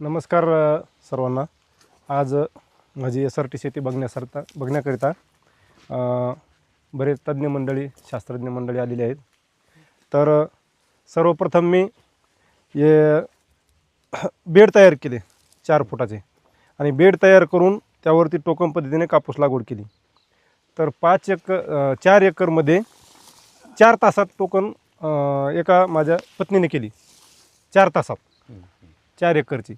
नमस्कार सर्वांना. आज माझी एस आर टी शेती बघण्यासारता बघण्याकरिता बरेच तज्ज्ञ मंडळी शास्त्रज्ञ मंडळी आलेली आहेत. तर सर्वप्रथम मी हे बेड तयार केले चार फुटाचे. आणि बेड तयार करून त्यावरती टोकन पद्धतीने कापूस लागवड केली. तर पाच एक चार एकरमध्ये चार तासात टोकन एका माझ्या पत्नीने केली. चार तासात. चार एकरची.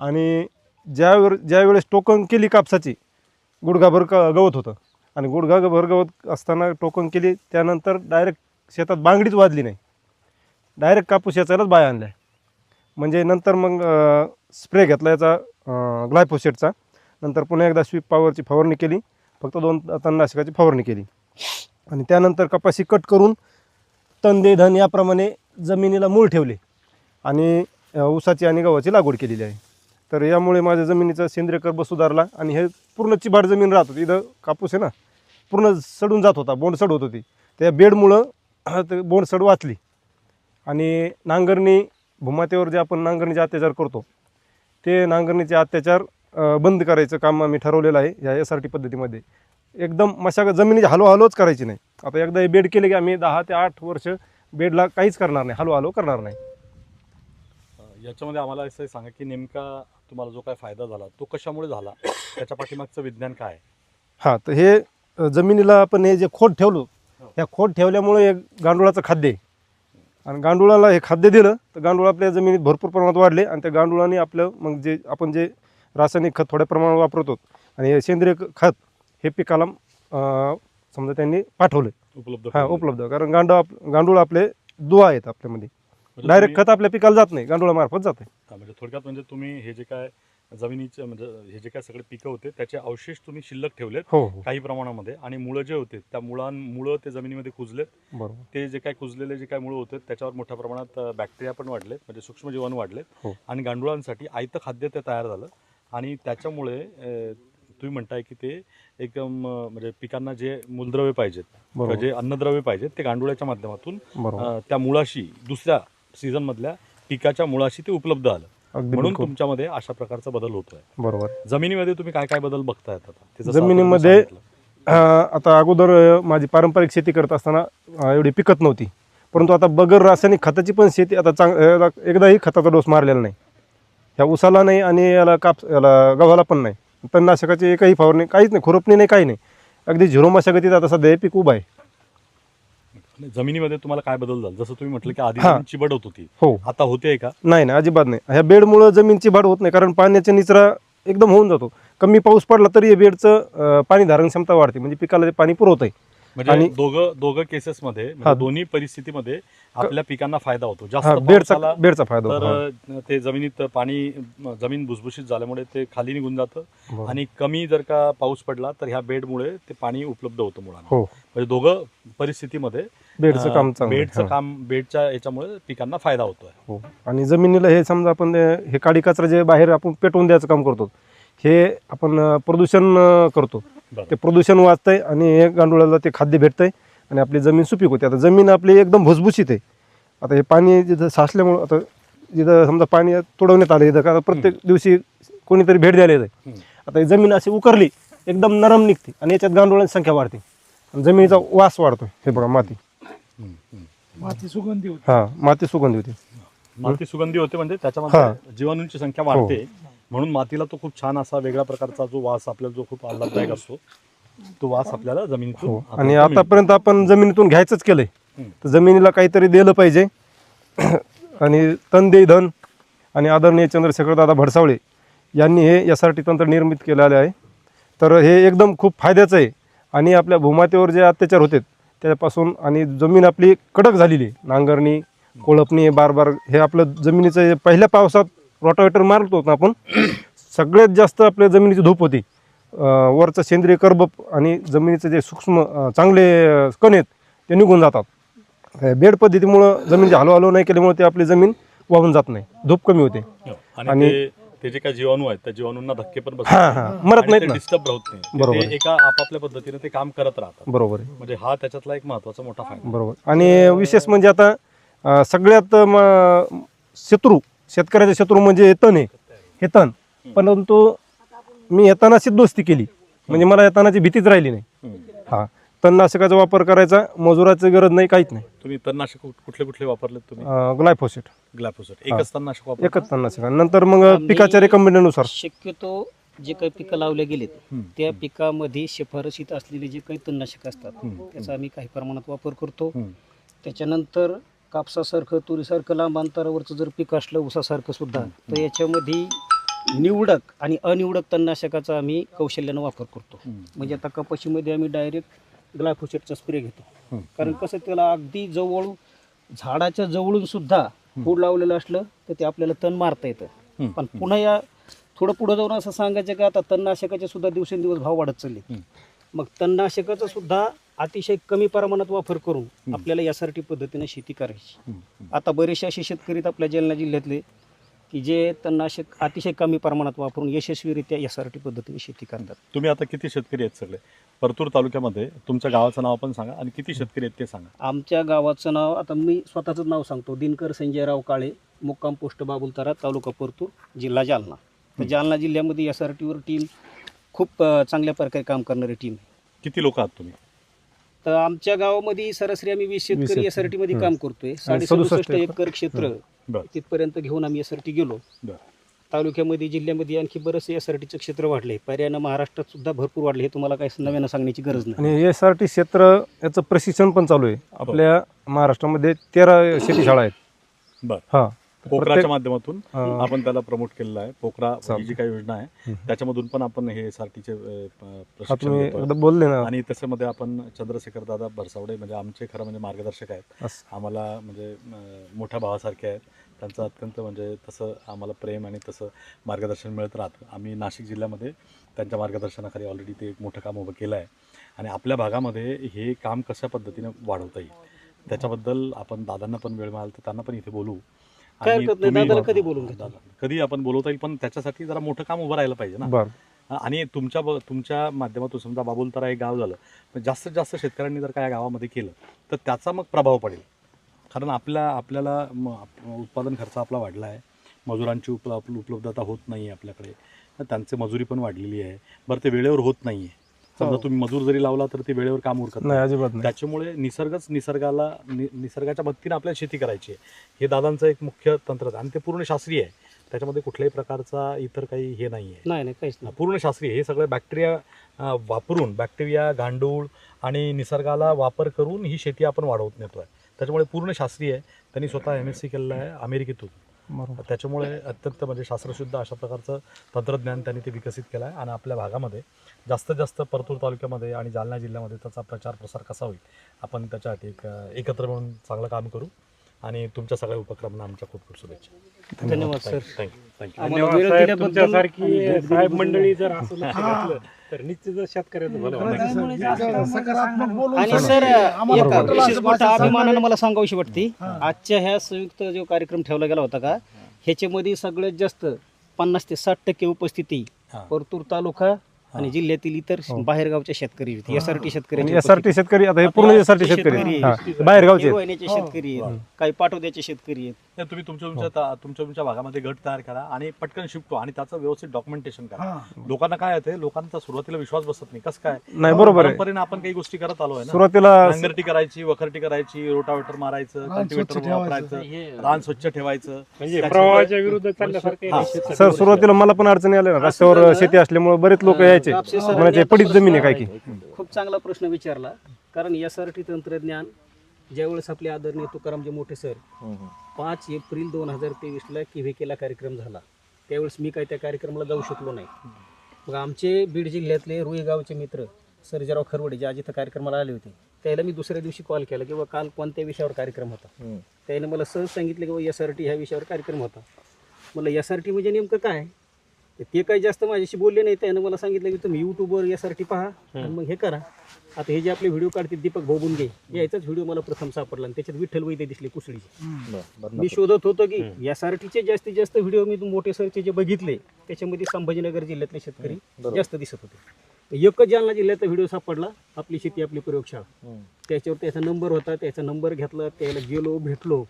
आणि ज्यावेळ ज्यावेळेस टोकन केली कापसाची गुडघाभर क गवत होतं. आणि गुडघाभर गवत असताना टोकन केली त्यानंतर डायरेक्ट शेतात बांगडीच वाजली नाही. डायरेक्ट कापूस याचायलाच बाया आहे म्हणजे नंतर मग स्प्रे घेतला याचा ग्लायफोसेटचा. नंतर पुन्हा एकदा स्वीप पॉवरची फवारणी केली. फक्त दोन तणनाशकाची फवारणी केली. आणि त्यानंतर कपाशी कट करून तंदे धन याप्रमाणे जमिनीला मूळ ठेवले. आणि ऊसाची आणि गव्हाची लागवड केलेली आहे. तर यामुळे माझ्या जमिनीचा सेंद्रिय कर्ब सुधारला आणि हे पूर्ण चिबाड जमीन राहत होती. इथं कापूस आहे ना पूर्ण सडून जात होता बोंड होत. होती त्या बेडमुळं ते बोंड सड वाचली. आणि नांगरणी भूमातेवर जे आपण नांगरणीचे अत्याचार करतो ते नांगरणीचे अत्याचार बंद करायचं काम आम्ही ठरवलेलं आहे या एस आर टी पद्धतीमध्ये. एकदम मशागत जमिनीची हलोहलोच करायची नाही. आता एकदा हे बेड केले की आम्ही दहा ते आठ वर्ष बेडला काहीच करणार नाही हळूहळू करणार नाही. याच्यामध्ये आम्हाला असं सांगा की नेमका तुम्हाला जो काय फायदा झाला तो कशामुळे झाला त्याच्या पाठीमागचं विज्ञान काय? हां तर हे अ, जमिनीला आपण हे जे खोड ठेवलो ह्या खोड ठेवल्यामुळे हे गांडुळाचं खाद्य आहे. आणि गांडुळाला हे खाद्य दिलं तर गांडूळ आपल्या जमिनीत भरपूर प्रमाणात वाढले आणि त्या गांडुळाने आपलं मग जे आपण जे रासायनिक खत थोड्या प्रमाणात वापरतो आणि हे सेंद्रिय ख- खत हे पिकाला अ, समजा त्यांनी पाठवलं उपलब्ध हां करून उपलब्ध. कारण गांडूळ आप गांडूळ आपले दुवा आहेत आपल्यामध्ये. डायरेक्ट तुम्ही- खत आपल्या पिकाला जात नाही गांडुळामार्फत जाते. हा, म्हणजे थोडक्यात म्हणजे तुम्ही हे जे काय जमिनीचे म्हणजे हे जे काय सगळे पिकं होते त्याचे अवशेष तुम्ही शिल्लक ठेवलेत हो हो. काही प्रमाणामध्ये. आणि मुळं जे होते त्या मुळांमुळं ते जमिनीमध्ये कुजलेत. बरोबर. ते जे काय कुजलेले जे काय मुळं होते त्याच्यावर मोठ्या प्रमाणात बॅक्टेरिया पण वाढलेत म्हणजे सूक्ष्मजीवाणू वाढलेत. हो. आणि गांडुळांसाठी आयतं खाद्य ते तयार झालं. आणि त्याच्यामुळे अ, तुम्ही म्हणताय की ते एकदम अ, म्हणजे पिकांना जे मूलद्रव्य पाहिजेत किंवा बरोबर. जे अन्नद्रव्य पाहिजेत ते गांडुळाच्या माध्यमातून बरोबर. अ, त्या मुळाशी दुसऱ्या सीझन मधल्या पिकाच्या मुळाशी ते उपलब्ध आलं. अगदी म्हणून बिलकुल. तुमच्यामध्ये अशा प्रकारचा बदल होतोय. बरोबर. जमिनीमध्ये तुम्ही काय काय बदल बघतायत आता? ते जसं आता जमिनीमध्ये तुम्ही सांगितलं. अं, आता अगोदर अं, माझी पारंपरिक शेती करत असताना अं, एवढी पिकत नव्हती. परंतु आता बगर रासायनिक खताची पण शेती आता चांग एकदाही खताचा डोस मारलेला नाही. ह्या उसाला नाही आणि याला काप याला गव्हाला पण नाही. तणनाशकाची एकही फवारणी काहीच नाही खुरपणी नाही काही नाही. अगदी झिरो मशागतीत आता सध्या हे पीक उभं आहे. जमिनीमध्ये तुम्हाला काय बदल झाला? जसं तुम्ही म्हटलं की आधी हा. जमीन चिबड होत. होती हो. आता होते का? नाही नाही अजिबात नाही. ह्या बेडमुळं जमीनची भाड होत नाही कारण पाण्याचा निचरा एकदम होऊन जातो. कमी पाऊस पडला तरी हे बेडचं अं, पाणी धारण क्षमता वाढते. म्हणजे पिकाला ते पाणी पुरवत आहे म्हणजे आणि- दोघं दोघं केसेसमध्ये म्हणजे हा. दोन्ही परिस्थितीमध्ये आपल्या पिकांना फायदा होतो जास्त बेडचा फायदा तर ते जमिनीत पाणी जमीन भुसभुशीत झाल्यामुळे ते खाली निघून जातं. आणि कमी जर का पाऊस पडला तर ह्या बेडमुळे ते पाणी उपलब्ध होतं मुळांना हो म्हणजे दोघं परिस्थितीमध्ये बेडचं काम. बेडचं. काम बेडच्या याच्यामुळे पिकांना फायदा होतोय हो आणि जमिनीला हे समजा आपण हे काडी कचरा जे बाहेर आपण पेटवून द्यायचं काम करतो हे आपण प्रदूषण करतो. ते प्रदूषण वाचतंय आणि हे गांडुळाला ते खाद्य भेटतंय आणि आपली जमीन सुपीक होते. आता जमीन आपली एकदम भुसभुशीत आहे. आता हे पाणी जिथं साचल्यामुळं आता जिथं समजा पाणी तुडवण्यात आलं इथं का प्रत्येक दिवशी कोणीतरी भेट द्यायला येतं. आता ही जमीन अशी उकरली एकदम नरम निघते आणि याच्यात गांडुळांची संख्या वाढते. आणि जमिनीचा वास वाढतो हे बघा माती. माती सुगंधी होती. हां माती सुगंधी होती. माती सुगंधी होते म्हणजे त्याच्यामध्ये हा. जीवाणूंची संख्या वाढते. म्हणून मातीला तो खूप छान असा वेगळ्या प्रकारचा जो वास आपल्याला जो खूप आल्हाददायक असतो तो वास आपल्याला जमिनीतून हो. आपल्याला आणि मिळतो. आतापर्यंत आपण जमिनीतून घ्यायचंच केलंय. हम्म. तर जमिनीला काहीतरी दिलं पाहिजे. आणि तन दे धन आणि आदरणीय चंद्रशेखर दादा भडसावळे यांनी हे यासाठी तंत्र निर्मित केलेलं आहे. तर हे एकदम खूप फायद्याचं आहे. आणि आपल्या भूमातेवर जे अत्याचार होते त्यापासून आणि जमीन आपली कडक झालेली आहे. नांगरणी कोळपणी बार बार हे आपलं जमिनीचं हे पहिल्या पावसात रोटावेटर मारत होतो आपण. सगळ्यात जास्त आपल्या जमिनीची धूप होती. वरचं सेंद्रिय कर्ब आणि जमिनीचे जे सूक्ष्म चांगले कण आहेत ते निघून जातात. बेड पद्धतीमुळं जमीन हलव हलव नाही केल्यामुळे ते आपली जमीन वाहून जात नाही. धूप कमी होते. हो. आणि ते जे काही जीवाणू आहेत त्या जीवाणूंना धक्के पण मरत नाहीत ना. डिस्टर्ब होत नाही. बरोबर. एका आपापल्या पद्धतीने ते काम करत राहतात. बरोबर म्हणजे हा त्याच्यातला एक महत्त्वाचा मोठा फायदा बरोबर. आणि विशेष म्हणजे आता सगळ्यात शत्रू शेतकऱ्याचे शत्रू म्हणजे तण आहे. हे तण. परंतु मी येतानाची दोस्ती केली. म्हणजे मला येतानाची भीतीच राहिली नाही. हा. तणनाशकाचा वापर करायचा मजुराची गरज नाही काहीच नाही. तुम्ही तणनाशक कुठ- कुठले कुठले वापरले तुम्ही? ग्लायफोसेट. ग्लायफोसेट. एकच तणनाशक वापर एकच तणनाशक. नंतर मग पिकाच्या रेकमेंडेनुसार शक्यतो जे काही पिकं लावले गेलेत. त्या पिकामध्ये शिफारशीत असलेले जे काही तणनाशक असतात. त्याचा आम्ही काही प्रमाणात वापर करतो. त्याच्यानंतर कापसासारखं तुरीसारखं लांब अंतरावरचं जर पीक असलं ऊसासारखं सुद्धा तर याच्यामध्ये निवडक आणि अनिवडक तणनाशकाचा आम्ही कौशल्यानं वापर करतो. म्हणजे आता कपाशीमध्ये आम्ही डायरेक्ट ग्लायफोसेटचा स्प्रे घेतो. कारण कसं त्याला अगदी जवळ झाडाच्या जवळून सुद्धा फूड लावलेलं असलं तर ते आपल्याला तण मारता येतं. पण पुन्हा या थोडं पुढं जाऊन असं सांगायचं का आता तणनाशकाचे सुद्धा दिवसेंदिवस भाव वाढत चालले. मग तणनाशकाचा सुद्धा अतिशय कमी प्रमाणात वापर करून आपल्याला यासाठी पद्धतीने शेती करायची. आता बरेचसे असे शेतकरी आपल्या जालना जिल्ह्यातले की जे तणनाशक अतिशय कमी प्रमाणात वापरून यशस्वीरित्या यासाठी पद्धतीने शेती करतात. तुम्ही आता किती शेतकरी आहेत सगळे? परतूर तालुक्यामध्ये. तुमच्या गावाचं नाव पण सांगा आणि किती शेतकरी आहेत ते सांगा. आमच्या गावाचं नाव आता मी स्वतःचं नाव सांगतो. दिनकर संजयराव काळे मुक्काम पोस्ट बाबुलतारा तालुका परतूर जिल्हा जालना. तर जालना जिल्ह्यामध्ये एस आर टीवर टीम खूप चांगल्या प्रकारे काम करणारी टीम आहे. किती लोक आहात तुम्ही? तर आमच्या गावामध्ये सरासरी आम्ही वीस शेतकरी शेतकरी. एस आर टी मध्ये. काम करतोय. साडे सदुसष्ट एकर. क्षेत्र. तिथपर्यंत घेऊन आम्ही एस आर टी गेलो. तालुक्यामध्ये जिल्ह्यामध्ये आणखी बरेचसे एस आर टीचं क्षेत्र वाढले. पर्यायानं महाराष्ट्रात सुद्धा भरपूर वाढले हे तुम्हाला काही नव्यानं सांगण्याची गरज नाही. आणि एस आर टी क्षेत्र याचं प्रशिक्षण पण चालू आहे. आपल्या महाराष्ट्रामध्ये तेरा शेती शाळा आहेत हा. पोखराच्या माध्यमातून. आपण त्याला प्रमोट केलेलं आहे पोखरा ही चालतंय. जी काही योजना आहे. त्याच्यामधून पण आपण हे हा प्रशिक्षण बोलले ना आणि त्याच्यामध्ये आपण चंद्रशेखर दादा भरसावडे म्हणजे आमचे खरं म्हणजे मार्गदर्शक आहेत. आम्हाला म्हणजे मोठ्या भावासारखे आहेत त्यांचं अत्यंत म्हणजे तसं आम्हाला प्रेम आणि तसं मार्गदर्शन मिळत राहतं आम्ही नाशिक जिल्ह्यामध्ये त्यांच्या मार्गदर्शनाखाली ऑलरेडी ते एक मोठं काम उभं केलं आहे आणि आपल्या भागामध्ये हे काम कशा पद्धतीने वाढवता येईल त्याच्याबद्दल आपण दादांना पण वेळ मिळाला तर त्यांना पण इथे बोलू काय आणि हरकत नाही, तुम्ही- दादाला कधी बोलून घेता. कधी आपण बोलवता येईल पण त्याच्यासाठी जरा मोठं काम उभं राहायला पाहिजे ना. बरं. आणि तुमच्या ब- तुमच्या माध्यमातून समजा बाबुलतारा एक गाव झालं पण जास्तीत जास्त शेतकऱ्यांनी जर काय या गावामध्ये केलं तर त्याचा मग प्रभाव पडेल. कारण आपल्या आपल्याला म- आप- उत्पादन खर्च आपला वाढला आहे मजुरांची उप- उपलब्धता होत नाही आहे आपल्याकडे. तर त्यांचे मजुरी पण वाढलेली आहे. बरं ते वेळेवर होत नाही आहे समजा हो. तुम्ही मजूर जरी लावला तर ते वेळेवर काम उरकत नाही अजिबात नाही. त्याच्यामुळे निसर्गच निसर्गाला नि निसर्गाच्या मदतीने आपल्याला शेती करायची आहे. हे दादांचं एक मुख्य तंत्र आणि ते पूर्ण शास्त्रीय आहे. त्याच्यामध्ये कुठल्याही प्रकारचा इतर काही हे नाही आहे नाही नाही काहीच नाही. पूर्ण शास्त्रीय हे सगळं बॅक्टेरिया अं, वापरून बॅक्टेरिया गांडूळ आणि निसर्गाला वापर करून ही शेती आपण वाढवत नेतो आहे त्याच्यामुळे पूर्ण शास्त्रीय आहे. त्यांनी स्वतः एम एस सी केलेलं आहे अमेरिकेतून. बरोबर. त्याच्यामुळे अत्यंत म्हणजे शास्त्रशुद्ध अशा प्रकारचं तंत्रज्ञान त्यांनी ते विकसित केलं आहे आणि आपल्या भागामध्ये जास्तीत जास्त परतूर तालुक्यामध्ये आणि जालना जिल्ह्यामध्ये त्याचा प्रचार प्रसार कसा होईल आपण त्याच्यासाठी एक एकत्र म्हणून चांगलं काम करू. आणि तुमच्या सगळ्या उपक्रमांना आमच्या खूप खूप शुभेच्छा. धन्यवाद सर. थँक्यू धन्यवाद तुमच्यासारखी आणि साहेब मंडळी जर असं लक्ष घातलं तर निश्चितच शेतकऱ्याचं भलं होणार. आणि सर एक विशेष गोष्ट अभिमानानं मला सांगावीशी वाटते. आजच्या ह्या संयुक्त जो कार्यक्रम ठेवला गेला होता का ह्याच्यामध्ये सगळ्यात जास्त पन्नास ते साठ टक्के उपस्थिती. परतूर तालुका आणि जिल्ह्यातील इतर बाहेरगावच्या शेतकरी एस आर टी शेतकरी एस आर टी शेतकरी आता हे पूर्ण एस आर टी शेतकरी आहेत. हा. बाहेर गावचे आहेत. हिरवण्याचे शेतकरी आहेत. काही पाटोद्याचे शेतकरी आहेत. नाही, तुम्ही तुमच्या तुमच्या ता- तुमच्या तुमच्या भागामध्ये गट तयार करा आणि पटकन शिकतो आणि त्याचं व्यवस्थित डॉक्युमेंटेशन करा. लोकांना काय येते लोकांचा सुरुवातीला विश्वास बसत नाही. कसं काय? नाही बरोबर आहे. परंपरेने आपण काही गोष्टी करत आलोय ना. सुरुवातीला नांगरटी करायची वखरटी करायची रोटावेटर मारायचं कल्टिवेटर वापरायचं रान स्वच्छ ठेवायचं. म्हणजे विरुद्ध हा. आहे. सर सुरुवातीला मला पण अडचणी आल्या ना. रस्त्यावर शेती असल्यामुळे बरेच लोक यायचे कापसे सरांनी म्हणायचे पडीत जमीन आहे काय की? खूप चांगला प्रश्न विचारला. कारण एस आर टी तंत्रज्ञान ज्यावेळेस आपले आदरणीय तुकारामजी मोठे सर पाच एप्रिल दोन हजार तेवीसला किव्हेकेला कार्यक्रम झाला. त्यावेळेस मी काही त्या कार्यक्रमाला जाऊ शकलो नाही. मग आमचे बीड जिल्ह्यातले रुई गावचे मित्र सर्जेराव खरवडे जे आज इथं कार्यक्रमाला आले होते त्याला मी दुसऱ्या दिवशी कॉल केला की बाबा काल कोणत्या विषयावर कार्यक्रम होता? त्याने मला सहज सांगितलं की एस आर टी ह्या विषयावर कार्यक्रम होता. मला एस आर टी म्हणजे नेमकं काय? तर ते काही जास्त माझ्याशी बोलले नाही त्यानं मला सांगितलं की तुम्ही यूट्यूबवर टी पहा आणि मग हे करा. आता हे जे आपले व्हिडिओ काढतील दीपक भाऊ बुनगे याचाच व्हिडिओ मला प्रथम सापडला आणि त्याच्यात विठ्ठल वैद्य दिसले कुसळीचे. मी शोधत होतो की टीचे जास्तीत जास्त व्हिडिओ मी मोठे सरचे जे बघितले त्याच्यामध्ये संभाजीनगर जिल्ह्यातले शेतकरी जास्त दिसत होते. एकच जालना जिल्ह्याचा व्हिडिओ सापडला आपली शेती आपली प्रयोगशाळा. त्याच्यावर त्याचा नंबर होता त्याचा नंबर घेतला त्याला गेलो भेटलो.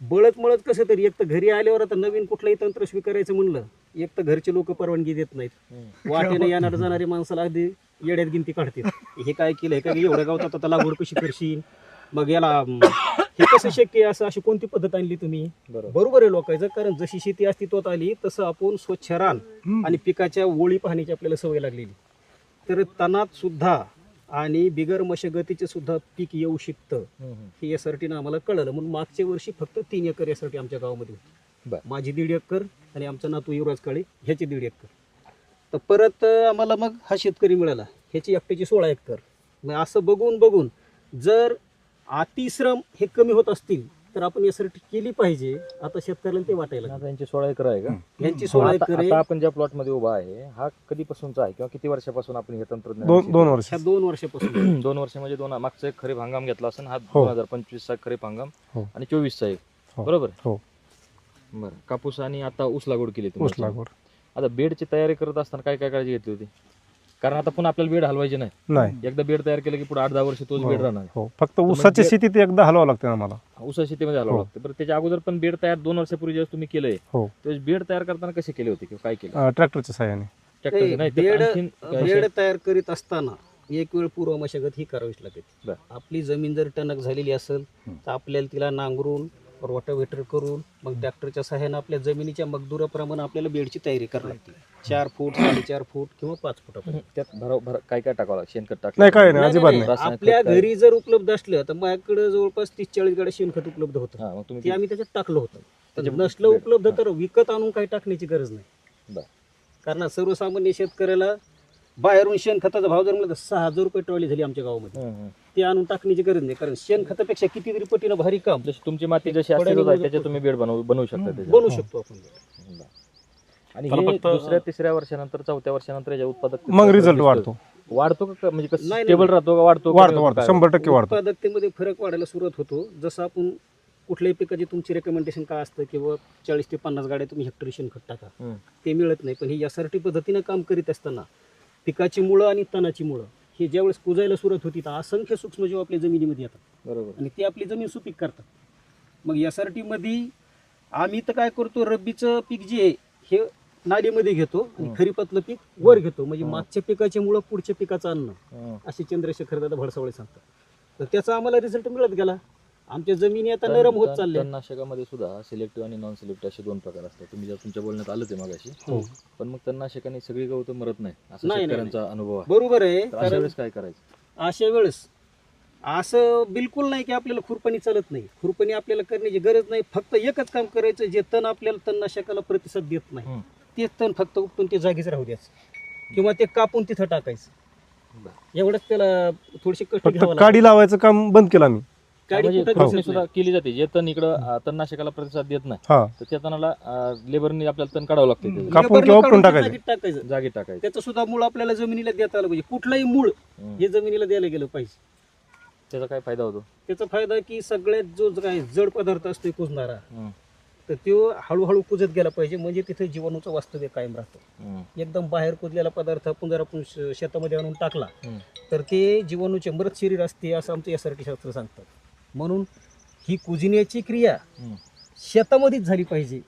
बळत मळत कसं तरी एक तर घरी आल्यावर आता नवीन कुठलंही तंत्र स्वीकारायचं म्हणलं एक तर घरचे लोक परवानगी देत नाहीत. वाटेने येणार जाणारी माणसाला अगदी येड्यात गिनती काढतात हे काय केलं हे काय एवढ्या गावतात आता लागवड कशी करशील? मग याला हे कसं शक्य असं अशी कोणती पद्धत आणली तुम्ही? बरोबर. आहे लोकांचं कारण जशी शेती अस्तित्वात आली तसं आपण स्वच्छ रान आणि पिकाच्या ओळी पाहण्याची आपल्याला सवय लागलेली. तर तणात सुद्धा आणि बिगर मशागतीचे सुद्धा पीक येऊ शकतं. हे टीनं आम्हाला कळलं. म्हणून मागच्या वर्षी फक्त तीन एकर टी आमच्या गावामध्ये बर. माझी दीड एकर आणि आमचा नातू युवराज काळे ह्याची दीड एकर. तर परत अं, आम्हाला मग हा शेतकरी मिळाला. ह्याची एकट्याची सोळा एकर. मग असं बघून बघून जर अतिश्रम हे कमी होत असतील तर आपण टी केली पाहिजे. आता शेतकऱ्याला ते वाटायला लागलं. आता यांची सोळा एकर आहे का? यांची सोळा आता एकर आहे. आता आपण ज्या प्लॉटमध्ये उभा आहे हा कधीपासूनचा आहे किंवा किती वर्षापासून आपण हे तंत्रज्ञान दोन दोन वर्ष ह्या दोन वर्षापासून. दोन वर्ष म्हणजे दोन मागचा एक खरीप हंगाम घेतला असेल हा हो. दोन हजार पंचवीसचा खरीप हंगाम हो. आणि चोवीसचा एक. हो. बरोबर? हो. बरं. कापूस आणि आता ऊस लागवड केली तुम्ही. ऊस लागवड आता बेडची तयारी करत असताना काय काय काळजी घेतली होती? कारण आता पुन्हा आपल्याला बेड हलवायचे नाही. नाही. एकदा बेड तयार केलं की पुढे आठ दहा वर्ष तोच बेड राहणार. हो. फक्त ऊसाच्या म्हणजे- शेतीत एकदा हलवावं लागतं आम्हाला ऊसा शेतीमध्ये हलवावं हो. लागतं. बरं त्याच्या अगोदर पण बेड तयार दोन वर्षापूर्वी जेव्हा तुम्ही केलंय हो. त्यावेळेस बेड तयार करताना कसे केले होते किंवा काय केलं? ट्रॅक्टरच्या साह्याने ट्रॅक्टर नाही ते बेड आणखीन काय बेड असे- तयार करीत असताना एक वेळ पूर्व मशागत ही करावीच लागते बरं. आपली जमीन जर टणक झालेली असेल तर आपल्याला तिला नांगरून रोटावेटर करून मग ट्रॅक्टरच्या सहाय्यानं आपल्या जमिनीच्या मगदुराप्रमाणे आपल्याला बेडची तयारी करावी लागते चार फूट साडेचार फूट किंवा पाच फुटापर्यंत त्यात भर काय काय टाकावं लागतं? शेणखत टाकलं नाही, काय नाही, नाही, अजिबात नाही, नाही. रासायनिक आपल्या खत काय? घरी जर उपलब्ध असलं तर माझ्याकडे जवळपास तीस चाळीस गाड्या शेणखत उपलब्ध होतं हा मग तुम्ही ते आम्ही त्याच्यात टाकलं होतं पण नसलं. उपलब्ध. तर विकत आणून काही टाकण्याची गरज नाही बरं. कारण सर्वसामान्य शेतकऱ्याला बाहेरून शेणखताचा भाव जर म्हणलं तर सहा हजार रुपये ट्रॉली झाली आमच्या गावामध्ये हं, हं. ते आणून टाकण्याची गरज नाही. कारण शेणखतापेक्षा कितीतरी पटीनं भारी काम. जशी तुमची माती जशी त्याच्यात तुम्ही बेड बनवू बनवू शकता त्याच्यात. बनवू शकतो आपण. बरं. आणि हे फक्त- दुसऱ्या तिसऱ्या वर्षानंतर चौथ्या वर्षानंतर याच्या उत्पादक मग रिझल्ट वाढतो. वाढतो का म्हणजे नाही. स्टेबल राहतो का वाढतो का? वाढतो वाढतो. शंभर टक्के वाढतो. उत्पादकतेमध्ये फरक वाढायला सुरुवात होतो. जसं आपण कुठल्याही पिकाची तुमची रेकमेंडेशन काय असतं किंवा चाळीस ते पन्नास गाड्या तुम्ही हेक्टरी शेणखत टाका. हं. ते मिळत नाही. पण ही यासाठी पद्धतीनं काम करीत असताना पिकाची मुळं आणि तणाची मुळं हे ज्यावेळेस कुजायला सुरुवात होती तर असंख्य सूक्ष्मजीव आपल्या जमिनीमध्ये येतात. बरोबर. आणि ते आपली जमीन सुपीक करतात. मग एस आर टीमध्ये आम्ही तर काय करतो रब्बीचं पीक जे आहे हे नालीमध्ये घेतो आणि. खरीपातलं पीक वर घेतो. म्हणजे. मागच्या पिकाच्या मुळं पुढच्या पिकाचं अन्न. असे चंद्रशेखर दादा भडसावळे सांगतात. तर त्याचा आम्हाला रिझल्ट मिळत गेला. आमच्या जमिनी आता नरम होत चालल्या तणनाशकामध्ये सुद्धा सिलेक्टिव्ह आणि नॉन सिलेक्टिव्ह असे दोन प्रकार असतात. तुम्ही ज्या तुमच्या बोलण्यात आलंच आहे मगाशी. हो. पण मग तणनाशकाने सगळी गवतं मरत नाही. असा नाही, शेतकऱ्यांचा अनुभव आहे. बरोबर आहे तर अशा कारण वेळेस काय करायचं? अशा वेळेस असं बिलकुल नाही की आपल्याला खुरपणी चालत नाही. खुरपणी आपल्याला करण्याची गरज नाही. फक्त एकच काम करायचं जे तण आपल्याला तणनाशकाला प्रतिसाद देत नाही. ते तण फक्त उपटून ते जागीच राहू द्यायचं. किंवा ते कापून तिथं टाकायचं. एवढंच त्याला थोडीशी कष्ट फक्त घ्यावं काडी लावायचं काम बंद केलं आम्ही. काडी म्हणजे कुठं खुरपणी दिसत सुद्धा नाही. केली जाते जे तण इकडं अं, तणनाशकाला प्रतिसाद देत नाही हा तर त्या तणाला लेबरनी आपल्याला तण काढावं लागतं त्याचं. कापून किंवा उपटून टाकायचं. जागीच टाकायचं जागी टाकायचं त्याचं सुद्धा मूळ आपल्याला जमिनीला देता आलं पाहिजे कुठलाही मूळ हं. हे जमिनीला द्यायला गेलं पाहिजे त्याचा काय फायदा होतो त्याचा फायदा की सगळ्यात जो काय जड पदार्थ असतो कुजणारा हं. तर तो हळूहळू कुजत गेला पाहिजे म्हणजे तिथे जीवाणूचं वास्तव्य कायम राहतं हं. एकदम बाहेर कुजलेला पदार्थ आपण जर आपण श- शेतामध्ये आणून टाकला हं. तर ते जीवाणूचे मृत शरीर असते असं आमचं एस आर टी शास्त्र सांगतात म्हणून ही कुजण्याची क्रिया. शेतामध्येच झाली पाहिजे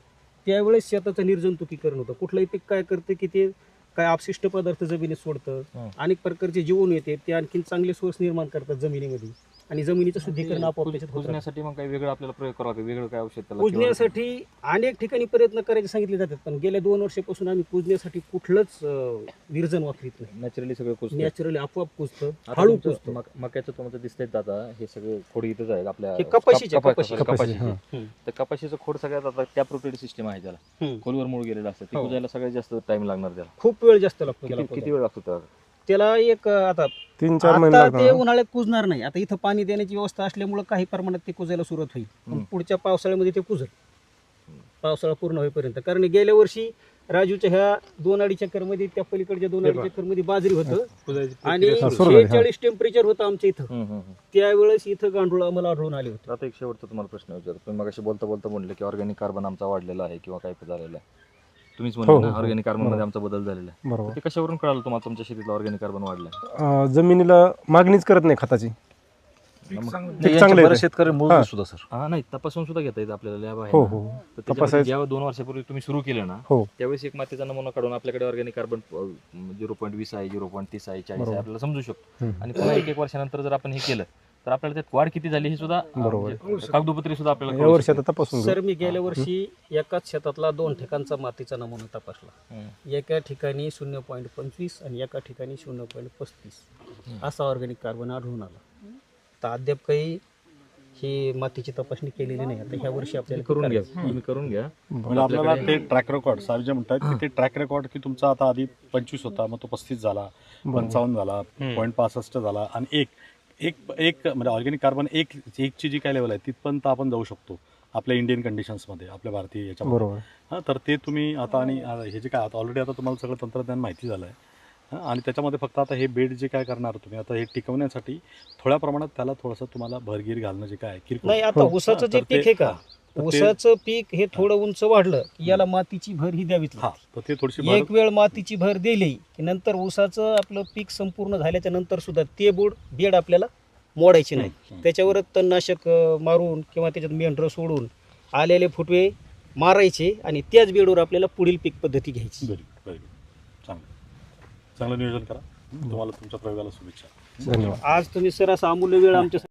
त्यावेळेस शेताचं निर्जंतुकीकरण होतं कुठलंही पीक काय करतं की ते काय अपशिष्ट पदार्थ जमिनीत सोडतं. अनेक प्रकारचे जीवन येते ते आणखीन चांगले सोर्स निर्माण करतात जमिनीमध्ये आणि जमिनीचं शुद्धीकरण आपोआप कुज- त्याच्यात होत राहतं. कुजण्यासाठी मग काही वेगळं आपल्याला प्रयोग करावा लागतो वेगळं काय औषध त्याला कुजण्यासाठी अनेक ठिकाणी प्रयत्न करायचे सांगितले जातात पण गेल्या दोन वर्षापासून आम्ही कुजण्यासाठी कुठलंच अं, विरजन वापरीत नाही नॅचरली सगळं कुजतं नॅचरली आपोआप कुजतं आता हळू तुमचं कुजतं मक- मक्याचं तुमचं दिसतंय आता हे सगळे खोड इथंच आहेत आपल्या हे कपाशीचे, कपा- कपाशी. हं. तर कपाशीचं खोड सगळ्यात आता त्या प्रोटेड सिस्टम आहे त्याला हं. खोलवर मूळ गेलेलं असतं ते हो. कुजायला सगळ्यात जास्त टाइम लागणार त्याला खूप वेळ जास्त लागतो त्याला किती. वेळ लागतो त्याला त्याला एक आता तीन चार महिने आता ते लागणार उन्हाळ्यात कुजणार नाही. आता इथं पाणी देण्याची व्यवस्था असल्यामुळे काही प्रमाणात ते कुजायला सुरुवात होईल. पण. पुढच्या पावसाळ्यामध्ये ते कुजल. पावसाळा पूर्ण होईपर्यंत. कारण गेल्या वर्षी राजूच्या ह्या दोन अडीच एकरमध्ये त्या पलीकडच्या दोन अडीच एकरमध्ये बाजरी होतं. आणि हा, सुरू झाली, हा. शेहेचाळीस टेम्परेचर होतं आमच्या इथं. त्यावेळेस इथं गांडूळ आम्हाला आढळून आले होते. आता एक शेवटचा तुम्हाला प्रश्न विचारतो. तुम्ही मगाशी बोलता बोलता म्हणले की ऑर्गॅनिक कार्बन आमचा वाढलेला आहे किंवा काय झालेला आहे. तुम्हीच हो, हो, ना हो. ऑर्गॅनिक कार्बनमध्ये बरोबर. आमचा बदल झालेला आहे बरोबर ते कशावरून कळालं तुम्हाला तुमच्या शेतीतलं ऑर्गॅनिक कार्बन वाढलं अं, जमिनीला मागणीच करत नाही खताची नाही, चांगलं यांचे आहे बरेच ते. शेतकरी हा. सुद्धा सर हा नाही तपासून सुद्धा घेता येतं आपल्याला लॅब आहे हो ना. हो तर तपासायचं. त्याच्यामध्ये जेव्हा दोन वर्षापूर्वी तुम्ही सुरू केलं ना हो. त्यावेळेस एक मातीचा नमुना काढून आपल्याकडे ऑर्गॅनिक कार्बन झिरो पॉईंट वीस आहे झिरो पॉईंट तीस आहे चाळीस आहे बरोबर. आपल्याला समजू शकतो हम्म. आणि पुन्हा एक एक वर्षानंतर जर आपण हे केलं तर आपल्याला त्यात वाढ किती झाली हे सुद्धा बरोबर. म्हणजे कागदोपत्री सुद्धा आपल्याला या कळू वर्षी शकतं. आता तपासून घेऊ. सर मी गेल्या वर्षी एकाच शेतातला दोन ठिकाणचा मातीचा नमुना तपासला. हम्म. एका ठिकाणी शून्य पॉईंट पंचवीस आणि एका ठिकाणी शून्य पॉईंट पस्तीस. असा ऑर्गॅनिक कार्बन आढळून आला. तर अद्याप काही ही मातीची तपासणी केलेली नाही. आता ह्या वर्षी आपल्याला करून घ्या. तुम्ही करून घ्या. म्हणजे आपल्याला ते ट्रॅक रेकॉर्ड साहेब जे म्हणतात की ते ट्रॅक रेकॉर्ड की तुमचा आता आधी पंचवीस होता मग तो पस्तीस झाला पंचावन्न झाला पॉईंट पासष्ट झाला आणि एक. एक एक म्हणजे ऑर्गॅनिक कार्बन एक एकची जी काय लेवल आहे तिथपर्यंत आपण जाऊ शकतो आपल्या इंडियन कंडिशन्समध्ये आपल्या भारतीय याच्यामध्ये. बरोबर. हां तर ते तुम्ही आता आणि हे जे काय आता ऑलरेडी आता तुम्हाला सगळं तंत्रज्ञान माहिती झालं आहे हां आणि त्याच्यामध्ये फक्त आता हे बेड जे काय करणार तुम्ही आता हे टिकवण्यासाठी थोड्या प्रमाणात त्याला थोडंसं तुम्हाला भरगीर घालणं जे काय आहे, किरकोळ. नाही आता हो. ऊसाचं जे पीक आहे का? हा. ऊसाचं पीक हे थोडं उंच वाढलं की याला मातीची भर ही द्यावीच हां लागते. एक वेळ मातीची भर दिली की नंतर ऊसाचं आपलं पीक संपूर्ण झाल्याच्यानंतर सुद्धा ते बोड बेड आपल्याला मोडायचे नाही. हं. त्याच्यावरच तणनाशक मारून किंवा त्याच्यात मेंढरं सोडून आलेले फुटवे मारायचे आणि त्याच बेडवर आपल्याला पुढील पीक पद्धती घ्यायची. चांगलं. चांगलं नियोजन करा. तुम्हाला तुमच्या प्रयोगाला शुभेच्छा. धन्यवाद. आज तुम्ही सर असा अमूल्य वेळ आमच्या